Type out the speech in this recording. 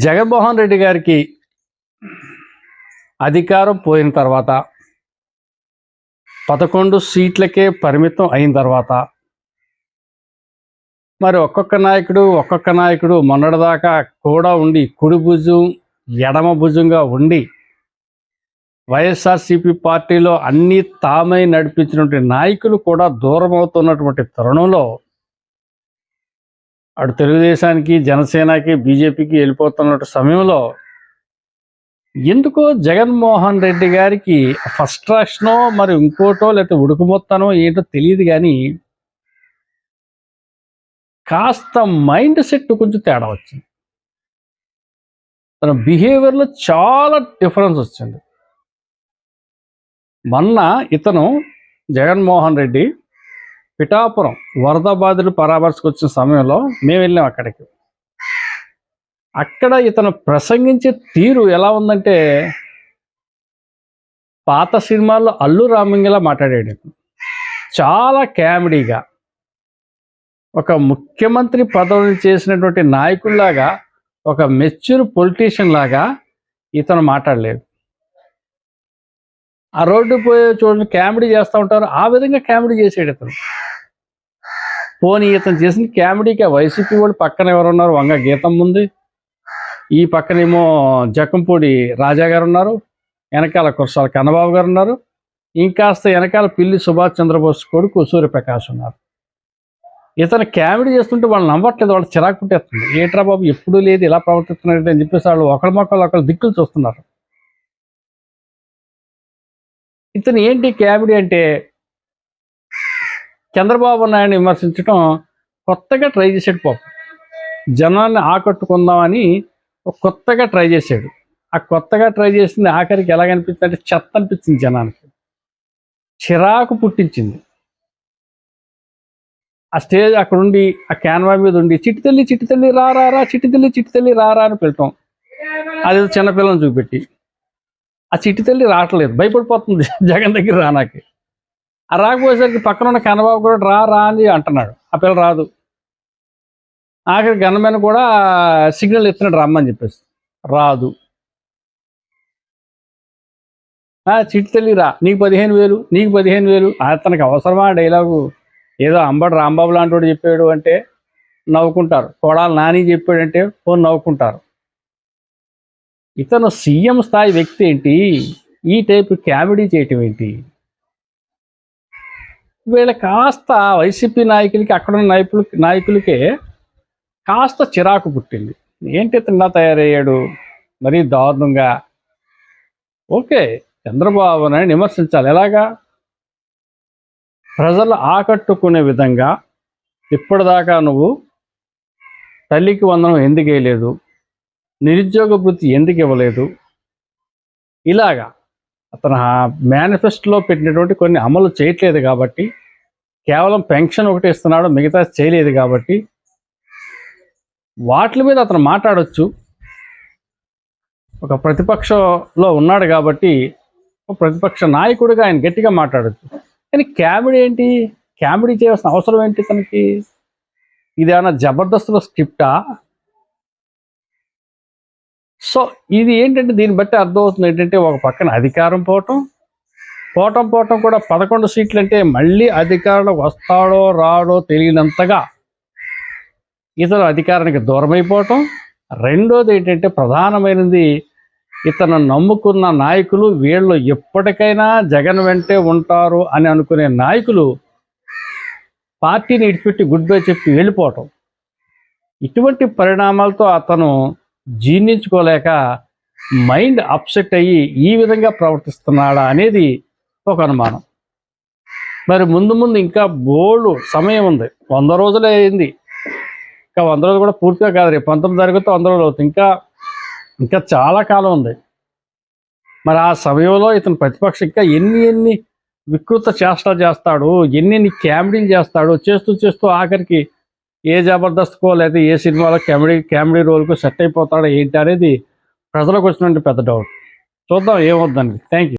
జగన్మోహన్ రెడ్డి గారికి అధికారం పోయిన తర్వాత పదకొండు సీట్లకే పరిమితం అయిన తర్వాత మరి ఒక్కొక్క నాయకుడు ఒక్కొక్క నాయకుడు మొన్నటిదాకా కూడా ఉండి కుడి భుజం ఎడమ భుజంగా ఉండి వైఎస్ఆర్సీపీ పార్టీలో అన్నీ తామై నడిపించినటువంటి నాయకులు కూడా దూరం అవుతున్నటువంటి తరుణంలో అటు తెలుగుదేశానికి జనసేనకి బీజేపీకి వెళ్ళిపోతున్న సమయంలో ఎందుకో జగన్మోహన్ రెడ్డి గారికి ఫస్ట్ రాక్షనో మరి ఇంకోటో లేకపోతే ఉడుకుమొత్తనో ఏంటో తెలియదు కానీ కాస్త మైండ్ సెట్ కొంచెం తేడా వచ్చింది. తన బిహేవియర్లో చాలా డిఫరెన్స్ వచ్చింది. మొన్న ఇతను జగన్మోహన్ రెడ్డి పిఠాపురం వరద బాధలు పరామర్శకు వచ్చిన సమయంలో మేము వెళ్ళాం అక్కడికి. అక్కడ ఇతను ప్రసంగించే తీరు ఎలా ఉందంటే పాత సినిమాల్లో అల్లు రామంగిలా మాట్లాడాడు. చాలా కామెడీగా ఒక ముఖ్యమంత్రి పదవిని చేసినటువంటి నాయకుల్లాగా ఒక మెచ్యూర్ పొలిటీషియన్ లాగా ఇతను మాట్లాడలేదు. ఆ రోడ్డు పోయే చూడండి కామెడీ చేస్తూ ఉంటారు. ఆ విధంగా కామెడీ చేసాడు ఇతను. పోనీ ఇతను చేసిన కామెడీకి వైసీపీ వాళ్ళు పక్కన ఎవరున్నారు? వంగ గీతం ఉంది. ఈ పక్కనేమో జక్కంపూడి రాజా గారు ఉన్నారు వెనకాల కుర్సాల కన్నబాబు గారు ఉన్నారు ఇంకాస్త వెనకాల పిల్లి సుభాష్ చంద్రబోస్ కొడుకు సూర్యప్రకాష్ ఉన్నారు. ఇతను కామెడీ చేస్తుంటే వాళ్ళు నమ్మట్లేదు. వాళ్ళు చిరాకు పుట్టేస్తుంది. ఏట్రా బాబు ఎప్పుడూ లేదు ఇలా ప్రవర్తిస్తున్నారు అని చెప్పేసి వాళ్ళు ఒకరి మొక్కలు ఒకరు దిక్కులు చూస్తున్నారు. ఇతను ఏంటి కామెడీ అంటే చంద్రబాబు నాయుడు విమర్శించడం కొత్తగా ట్రై చేసాడు పాపం. జనాన్ని ఆకట్టుకుందామని కొత్తగా ట్రై చేశాడు. ఆ కొత్తగా ట్రై చేసింది ఆఖరికి ఎలాగనిపించింది అంటే చెత్త అనిపించింది జనానికి. చిరాకు పుట్టించింది. ఆ స్టేజ్ అక్కడ ఉండి ఆ క్యాన్వా మీద ఉండి చిట్టి తల్లి చిట్టి తల్లి రా రా రా చిట్టి తల్లి చిట్టి తల్లి రా రా అని పిలటం. అది చిన్నపిల్లని చూపెట్టి. ఆ చిట్టి తల్లి రావట్లేదు. భయపడిపోతుంది. జగన్ దగ్గర రానాకి. ఆ రాకపోయేసరికి పక్కన ఉన్న కన్నబాబు కూడా రా రా అని అంటున్నాడు. ఆ పిల్ల రాదు. ఆఖరి గన్నమైన కూడా సిగ్నల్ ఇస్తున్నాడు రమ్మని చెప్పేసి. రాదు. ఆ, చిట్టి తల్లి రా. నీకు పదిహేను వేలు నీకు పదిహేను వేలు. అతనికి అవసరమా డైలాగు? ఏదో అంబడు రాంబాబు లాంటి చెప్పాడు అంటే నవ్వుకుంటారు. కొడాలి నాని చెప్పాడంటే ఫోన్ నవ్వుకుంటారు. ఇతను సీఎం స్థాయి వ్యక్తి ఏంటి? ఈ టైప్ కామెడీ చేయటం ఏంటి? వీళ్ళ కాస్త వైసీపీ నాయకులకి అక్కడున్న నాయకులు నాయకులకే కాస్త చిరాకు పుట్టింది. ఏంటి తిన్నా తయారయ్యాడు? మరీ దారుణంగా. ఓకే చంద్రబాబు నాయుడు విమర్శించాలి. ఎలాగా? ప్రజలు ఆకట్టుకునే విధంగా ఇప్పటిదాకా నువ్వు తల్లికి వందనం ఎందుకు వేయలేదు? నిరుద్యోగ వృత్తి ఎందుకు ఇవ్వలేదు? ఇలాగా. అతను మేనిఫెస్టోలో పెట్టినటువంటి కొన్ని అమలు చేయట్లేదు కాబట్టి కేవలం పెన్షన్ ఒకటి ఇస్తున్నాడు మిగతా చేయలేదు కాబట్టి వాటి మీద అతను మాట్లాడొచ్చు. ఒక ప్రతిపక్షంలో ఉన్నాడు కాబట్టి ఒక ప్రతిపక్ష నాయకుడిగా ఆయన గట్టిగా మాట్లాడొచ్చు. కానీ కామెడీ ఏంటి? కామెడీ చేయాల్సిన అవసరం ఏంటి తనకి? ఇది ఏమైనా జబర్దస్త్లో స్క్రిప్టా? సో ఇది ఏంటంటే దీన్ని బట్టి అర్థమవుతుంది ఏంటంటే ఒక పక్కన అధికారం పోవటం పోవటం పోవటం కూడా పదకొండు సీట్లు అంటే మళ్ళీ అధికారంలో వస్తాడో రాడో తెలియనంతగా ఇతను అధికారానికి దూరం అయిపోవటం రెండోది ఏంటంటే ప్రధానమైనది ఇతను నమ్ముకున్న నాయకులు వీళ్ళు ఎప్పటికైనా జగన్ వెంటే ఉంటారు అని అనుకునే నాయకులు పార్టీని ఇడిచిపెట్టి గుడ్ బై చెప్పి వెళ్ళిపోవటం. ఇటువంటి పరిణామాలతో అతను జీర్ణించుకోలేక మైండ్ అప్సెట్ అయ్యి ఈ విధంగా ప్రవర్తిస్తున్నాడా అనేది ఒక అనుమానం. మరి ముందు ముందు ఇంకా బోల్డ్ సమయం ఉంది. వంద రోజులే అయింది. ఇంకా వంద రోజులు కూడా పూర్తిగా కాదు రేపు. పంతొమ్మిది తారీఖుతో వంద రోజులు అవుతుంది. ఇంకా ఇంకా చాలా కాలం ఉంది. మరి ఆ సమయంలో ఇతను ప్రతిపక్షం ఇంకా ఎన్ని ఎన్ని వికృత చేష్టలు చేస్తాడు ఎన్ని ఎన్ని కామెడీలు చేస్తాడు చేస్తూ చేస్తూ ఆఖరికి ఏ జబర్దస్త్కో లేకపోతే ఏ సినిమాలో కామెడీ కామెడీ రోల్కు సెట్ అయిపోతాడో ఏంటి అనేది ప్రజలకు వచ్చినటువంటి పెద్ద డౌట్ చూద్దాం ఏమవుద్దండి థ్యాంక్ యూ